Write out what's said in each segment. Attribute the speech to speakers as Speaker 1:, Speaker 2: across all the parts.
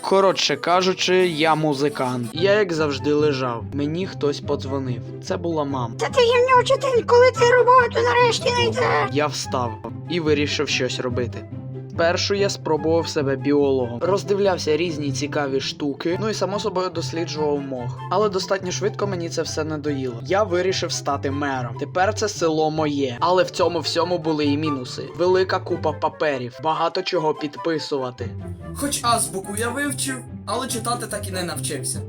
Speaker 1: Коротше кажучи, я музикант. Я як завжди лежав. Мені хтось подзвонив. Це була мама.
Speaker 2: Та ти гівня учитель. коли ти роботу нарешті знайдеш.
Speaker 1: Я встав і вирішив щось робити. Спершу я спробував себе біологом, роздивлявся різні цікаві штуки, ну і само собою досліджував мох. Але достатньо швидко мені це все надоїло. Я вирішив стати мером. Тепер це село моє, але в цьому всьому були і мінуси. Велика купа паперів, багато чого підписувати.
Speaker 3: Хоч азбуку я вивчив, але читати так і не навчився.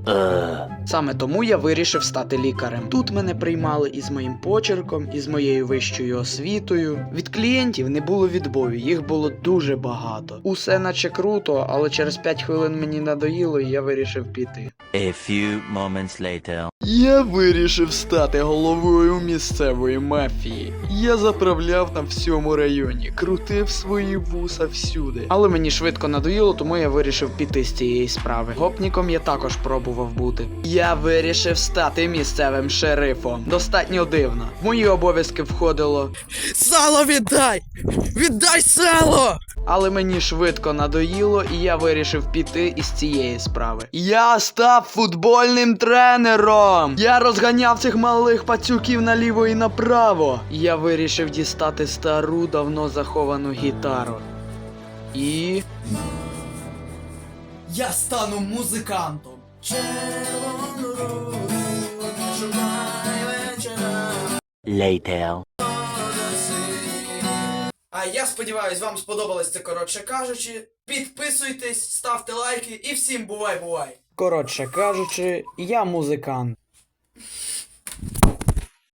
Speaker 1: Саме тому я вирішив стати лікарем. Тут мене приймали із моїм почерком, із моєю вищою освітою. Від клієнтів не було відбою, їх було дуже багато. Усе наче круто, але через 5 хвилин мені надоїло, і я вирішив піти.
Speaker 4: A few moments later.
Speaker 1: Я вирішив стати головою місцевої мафії. Я заправляв на всьому районі, крутив свої вуса всюди. Але мені швидко надоїло, тому я вирішив піти з цієї справи. Гопніком я також пробував бути. Я вирішив стати місцевим шерифом. Достатньо дивно. В мої обов'язки входило.
Speaker 3: Сало віддай! Віддай сало!
Speaker 1: Але мені швидко надоїло, і я вирішив піти із цієї справи. Я став футбольним тренером. Я розганяв цих малих пацюків наліво і направо. Я вирішив дістати стару, давно заховану гітару. І.
Speaker 3: Я стану музикантом.
Speaker 4: Later.
Speaker 3: А я сподіваюсь, вам сподобалось це коротше кажучи. Підписуйтесь, ставте лайки і всім бувай-бувай!
Speaker 1: Коротше кажучи, я музикант.